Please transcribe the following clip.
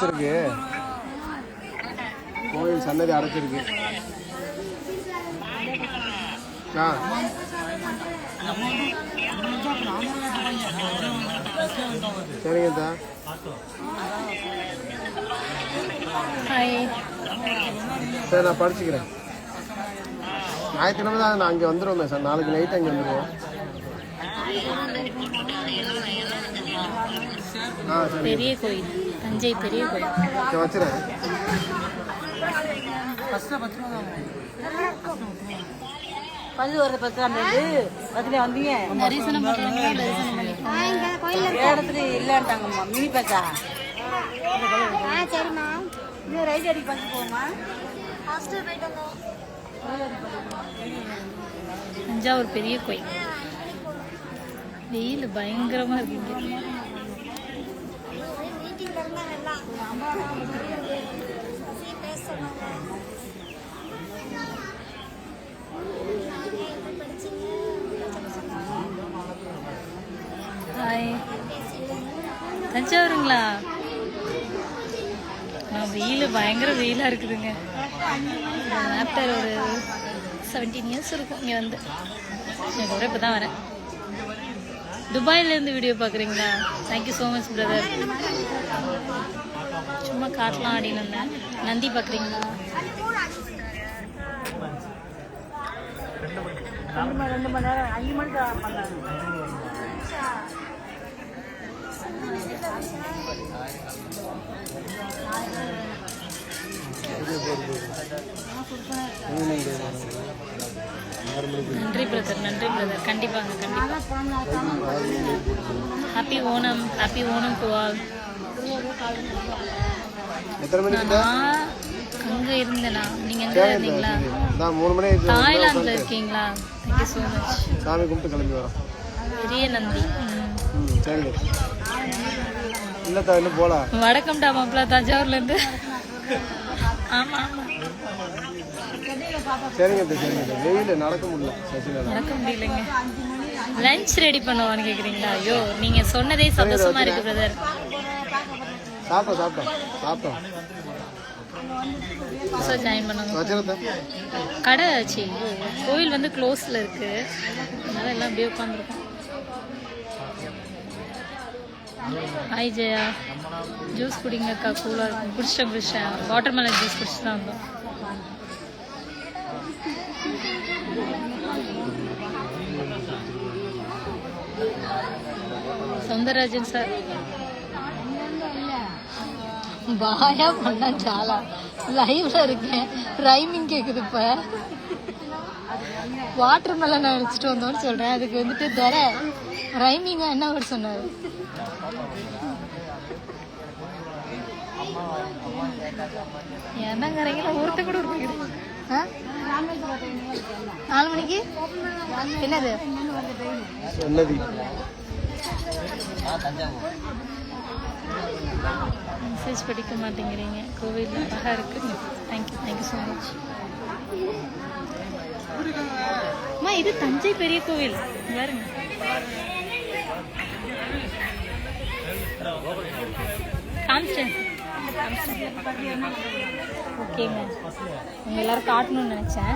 அடைச்சிருக்கு. கோயில் சன்னதி அடைச்சிருக்கு. ஆ. சரிங்க ஹாய் சரி நான் படிச்சுக்கிறேன். ஞாயிற்றுக்கிழமை தான் நான் அங்கே வந்துடுவோமே சார். நாளைக்கு நைட் அங்கே வந்துடுவோம் ஆ சரி பெரிய கோயில். தஞ்சை பெரிய கோயில். பல்லு வர பத்து ரெண்டு. பத்துல வந்தீங்க. தரிசனம் இடத்துல இல்லைன்ட்டாங்கம்மா. மினி பேக்கா ஆ? சரிம்மா. இன்னும் ரைட் அடி பண்ணி போமா ஹாஸ்டல் போயிட்டு வந்தோம். தஞ்சாவூர் பெரிய கோயில். வெயில் பயங்கரமா இருக்குங்க ஹாய் தஞ்சாவூருங்களா? நான் வெயில் பயங்கர வெயிலாக இருக்குதுங்க. ஆஃப்டர் ஒரு செவன்டீன் இயர்ஸ் இருக்கும் இங்கே வந்து. எனக்கு கூட இப்போ தான் வரேன். துபாயிலேருந்து வீடியோ பார்க்குறீங்களா thank you so much brother சும்மா காட்டலாம் அப்படின்னு வந்தேன் நந்தி பார்க்குறீங்களா ரெண்டு மணி நேரம் அஞ்சு மணிக்கு பண்ணாங்க நன்றி பிரதர் நன்றி பிரதர். கண்டிப்பாங்க கண்டிப்பாக ஹாப்பி ஓணம் ஹாப்பி ஓணம் டு தான் நான் அங்கே இருந்தேனா? நீங்கள் எங்கே இருந்தீங்களா? தான் மூணு மணி ஆயிடுச்சு. தாய்லாந்தில் இருக்கீங்களா? தேங்க்யூ ஸோ மச் சாமி கும்பிட்டு கிளம்பி வரோம் பெரிய நந்தி. ம் சரிங்க. இல்லைத்தா இன்னும் போகலாம் வடக்கம்டா மாப்பிள தஞ்சாவூர்லேருந்து ஆமாம் ஆமாம் சரிங்க சரிங்க. வெயில் நடக்க முடியல நடக்க முடியலைங்க. லஞ்ச் ரெடி பண்ணுவான்னு கேட்குறீங்களா ஐயோ நீங்கள் சொன்னதே சந்தோஷமா இருக்கு பிரதர் சாப்பிட்டோம் சாப்பிட்டோம் சாப்பிட்டோம். ஜாயின் பண்ணுங்க. கடை ஆச்சு கோயில் வந்து க்ளோஸில் இருக்கு. அதனால எல்லாம் அப்படியே உட்காந்துருக்கோம். ஹாய் ஜெயா ஜூஸ் குடிங்க அக்கா கூலாக இருக்கும். குடிச்சிட்டேன் குடிச்சிட்டேன் வாட்டர் மெலன் ஜூஸ் குடிச்சு தான் வந்தோம். సౌందరరాజన్ సార్ பாயா பண்ணா சாலா லைவ்ல இருக்கேன் ரைமிங் கேக்குது இப்ப வாட்டர் மெலன் அடிச்சுட்டு வந்தோம்னு சொல்றேன் அதுக்கு வந்துட்டு தர ரைமிங்கா என்ன அவர் சொன்னாரு என்னங்கிறீங்களா ஒருத்த கூட ஒரு ஆ? நாலு மணிக்கு? என்னது? என்னது? மெசேஜ் படிக்க மாட்டேங்கிறீங்க. கோவில் அழகா இருக்கு. தேங்க்யூ தேங்க்யூ ஸோ மச் அம்மா இது தஞ்சை பெரிய கோவில். இங்க பாருங்க காமிச்சேன். ஓகேங்க உங்க எல்லாரும் காட்டணும்னு நினைச்சேன்.